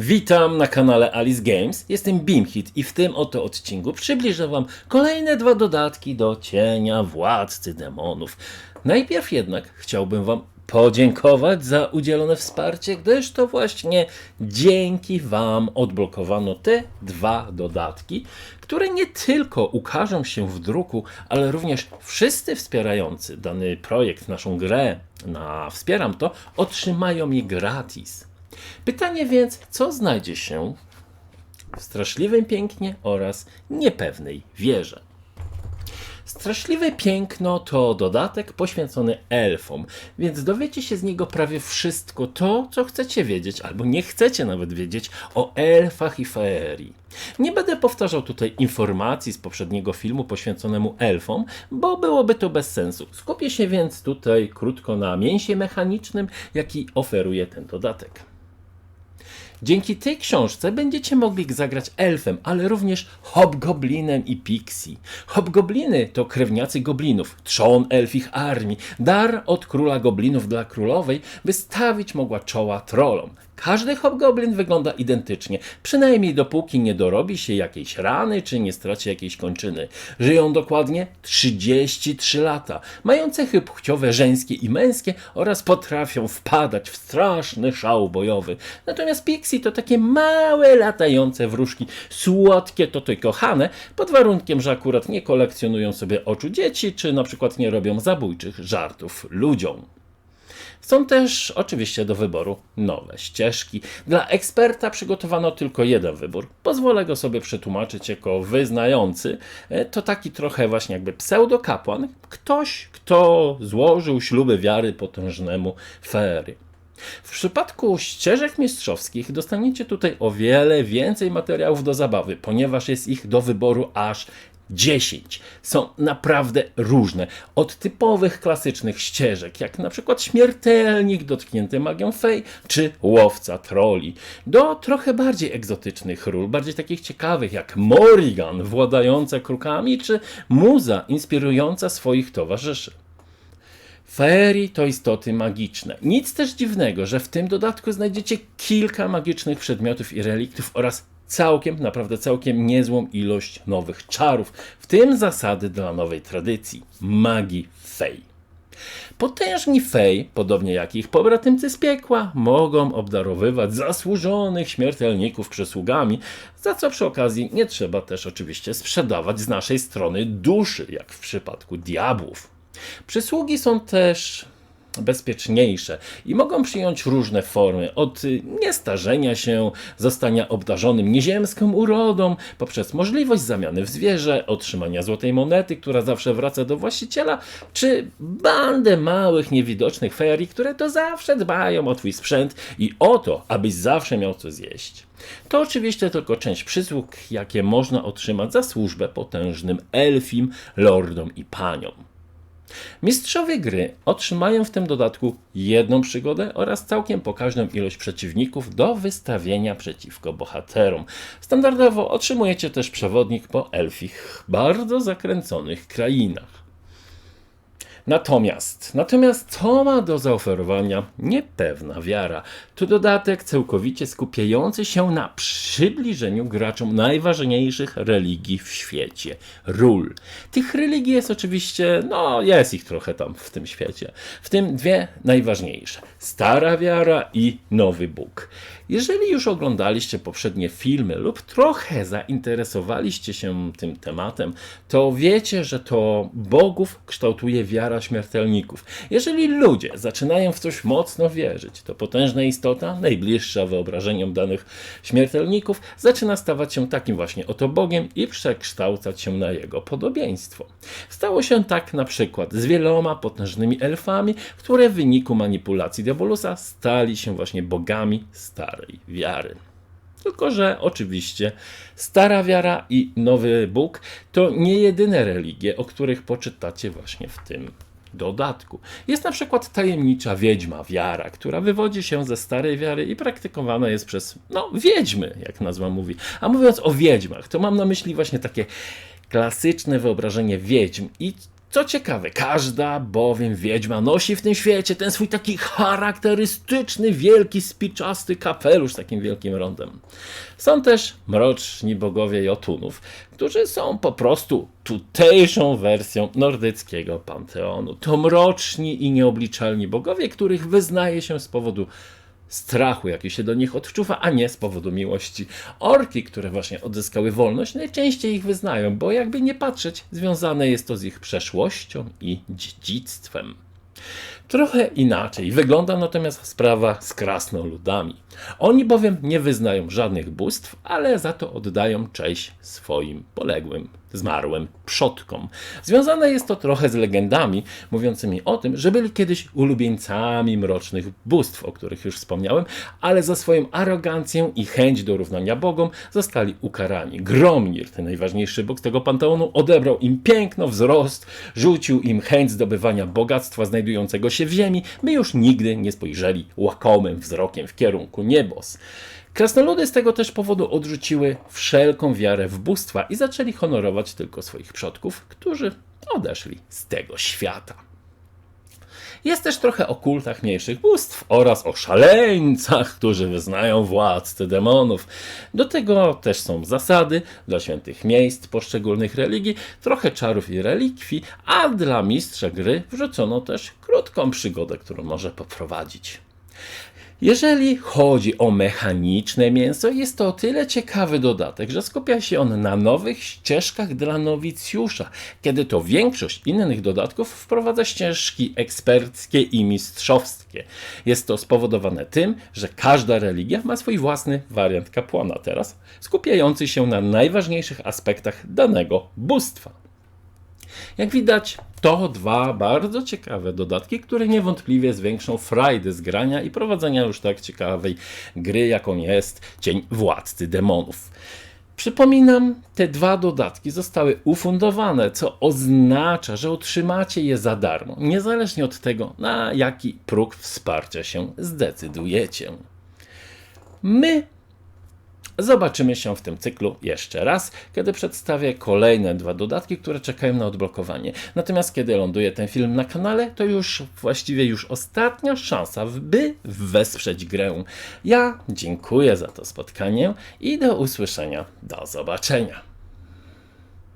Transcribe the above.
Witam na kanale Alice Games. Jestem Beamhit i w tym oto odcinku przybliżę Wam kolejne dwa dodatki do Cienia Władcy Demonów. Najpierw jednak chciałbym Wam podziękować za udzielone wsparcie, gdyż to właśnie dzięki Wam odblokowano te dwa dodatki, które nie tylko ukażą się w druku, ale również wszyscy wspierający dany projekt, naszą grę na Wspieram to, otrzymają je gratis. Pytanie więc, co znajdzie się w straszliwym pięknie oraz niepewnej wierze? Straszliwe piękno to dodatek poświęcony elfom, więc dowiecie się z niego prawie wszystko to, co chcecie wiedzieć, albo nie chcecie nawet wiedzieć o elfach i feerii. Nie będę powtarzał tutaj informacji z poprzedniego filmu poświęconemu elfom, bo byłoby to bez sensu. Skupię się więc tutaj krótko na mięsie mechanicznym, jaki oferuje ten dodatek. Dzięki tej książce będziecie mogli zagrać elfem, ale również hobgoblinem i pixie. Hobgobliny to krewniacy goblinów, trzon elfich armii, dar od króla goblinów dla królowej, by stawić mogła czoła trollom. Każdy hobgoblin wygląda identycznie, przynajmniej dopóki nie dorobi się jakiejś rany czy nie straci jakiejś kończyny. Żyją dokładnie 33 lata, mają cechy płciowe żeńskie i męskie oraz potrafią wpadać w straszny szał bojowy. Natomiast pixie to takie małe latające wróżki, słodkie to i kochane, pod warunkiem, że akurat nie kolekcjonują sobie oczu dzieci, czy na przykład nie robią zabójczych żartów ludziom. Są też oczywiście do wyboru nowe ścieżki. Dla eksperta przygotowano tylko jeden wybór. Pozwolę go sobie przetłumaczyć jako wyznający. E, To taki trochę właśnie jakby pseudokapłan. Ktoś, kto złożył śluby wiary potężnemu fery. W przypadku ścieżek mistrzowskich dostaniecie tutaj o wiele więcej materiałów do zabawy, ponieważ jest ich do wyboru aż 10. Są naprawdę różne. Od typowych klasycznych ścieżek, jak na przykład śmiertelnik dotknięty magią fej, czy łowca troli, do trochę bardziej egzotycznych ról, bardziej takich ciekawych jak Morrigan władająca krukami, czy muza inspirująca swoich towarzyszy. Feerii to istoty magiczne. Nic też dziwnego, że w tym dodatku znajdziecie kilka magicznych przedmiotów i reliktów oraz całkiem, naprawdę całkiem niezłą ilość nowych czarów, w tym zasady dla nowej tradycji magii Fey. Potężni fej, podobnie jak ich pobratymcy z piekła, mogą obdarowywać zasłużonych śmiertelników przysługami, za co przy okazji nie trzeba też oczywiście sprzedawać z naszej strony duszy, jak w przypadku diabłów. Przysługi są też bezpieczniejsze i mogą przyjąć różne formy, od y, niestarzenia się, zostania obdarzonym nieziemską urodą, poprzez możliwość zamiany w zwierzę, otrzymania złotej monety, która zawsze wraca do właściciela, czy bandę małych, niewidocznych ferii, które to zawsze dbają o twój sprzęt i o to, abyś zawsze miał co zjeść. To oczywiście tylko część przysług, jakie można otrzymać za służbę potężnym elfim, lordom i paniom. Mistrzowie gry otrzymają w tym dodatku jedną przygodę oraz całkiem pokaźną ilość przeciwników do wystawienia przeciwko bohaterom. Standardowo otrzymujecie też przewodnik po elfich, bardzo zakręconych krainach. Natomiast, natomiast co ma do zaoferowania niepewna wiara? To dodatek całkowicie skupiający się na przybliżeniu graczom najważniejszych religii w świecie ról. Tych religii jest oczywiście, no jest ich trochę tam w tym świecie. W tym dwie najważniejsze: stara wiara i nowy Bóg. Jeżeli już oglądaliście poprzednie filmy lub trochę zainteresowaliście się tym tematem, to wiecie, że to bogów kształtuje wiara śmiertelników. Jeżeli ludzie zaczynają w coś mocno wierzyć, to potężna istota, najbliższa wyobrażeniom danych śmiertelników, zaczyna stawać się takim właśnie oto bogiem i przekształcać się na jego podobieństwo. Stało się tak na przykład z wieloma potężnymi elfami, które w wyniku manipulacji Diabolusa stali się właśnie bogami starej wiary. Tylko, że oczywiście stara wiara i nowy Bóg to nie jedyne religie, o których poczytacie właśnie w tym dodatku. Jest na przykład tajemnicza wiedźma wiara, która wywodzi się ze starej wiary i praktykowana jest przez, no, wiedźmy, jak nazwa mówi. A mówiąc o wiedźmach, to mam na myśli właśnie takie klasyczne wyobrażenie wiedźm i Co ciekawe, każda bowiem wiedźma nosi w tym świecie ten swój taki charakterystyczny, wielki, spiczasty kapelusz z takim wielkim rondem. Są też mroczni bogowie Jotunów, którzy są po prostu tutejszą wersją nordyckiego panteonu. To mroczni i nieobliczalni bogowie, których wyznaje się z powodu strachu, jaki się do nich odczuwa, a nie z powodu miłości. Orki, które właśnie odzyskały wolność, najczęściej ich wyznają, bo jakby nie patrzeć, związane jest to z ich przeszłością i dziedzictwem. Trochę inaczej wygląda natomiast sprawa z krasnoludami. Oni bowiem nie wyznają żadnych bóstw, ale za to oddają cześć swoim poległym, zmarłym przodkom. Związane jest to trochę z legendami mówiącymi o tym, że byli kiedyś ulubieńcami mrocznych bóstw, o których już wspomniałem, ale za swoją arogancję i chęć do równania bogom zostali ukarani. Gromnir, ten najważniejszy bóg tego panteonu, odebrał im piękno, wzrost, rzucił im chęć zdobywania bogactwa znajdującego się w ziemi, by już nigdy nie spojrzeli łakomym wzrokiem w kierunku niebos. Krasnoludy z tego też powodu odrzuciły wszelką wiarę w bóstwa i zaczęli honorować tylko swoich przodków, którzy odeszli z tego świata. Jest też trochę o kultach mniejszych bóstw oraz o szaleńcach, którzy wyznają władcy demonów. Do tego też są zasady dla świętych miejsc poszczególnych religii, trochę czarów i relikwii, a dla mistrza gry wrzucono też krótką przygodę, którą może poprowadzić. Jeżeli chodzi o mechaniczne mięso, jest to o tyle ciekawy dodatek, że skupia się on na nowych ścieżkach dla nowicjusza, kiedy to większość innych dodatków wprowadza ścieżki eksperckie i mistrzowskie. Jest to spowodowane tym, że każda religia ma swój własny wariant kapłana teraz, skupiający się na najważniejszych aspektach danego bóstwa. Jak widać, to dwa bardzo ciekawe dodatki, które niewątpliwie zwiększą frajdę z grania i prowadzenia już tak ciekawej gry, jaką jest Cień Władcy Demonów. Przypominam, te dwa dodatki zostały ufundowane, co oznacza, że otrzymacie je za darmo, niezależnie od tego, na jaki próg wsparcia się zdecydujecie. My Zobaczymy się w tym cyklu jeszcze raz, kiedy przedstawię kolejne dwa dodatki, które czekają na odblokowanie. Natomiast kiedy ląduje ten film na kanale, to już właściwie już ostatnia szansa, by wesprzeć grę. Ja dziękuję za to spotkanie i do usłyszenia. Do zobaczenia.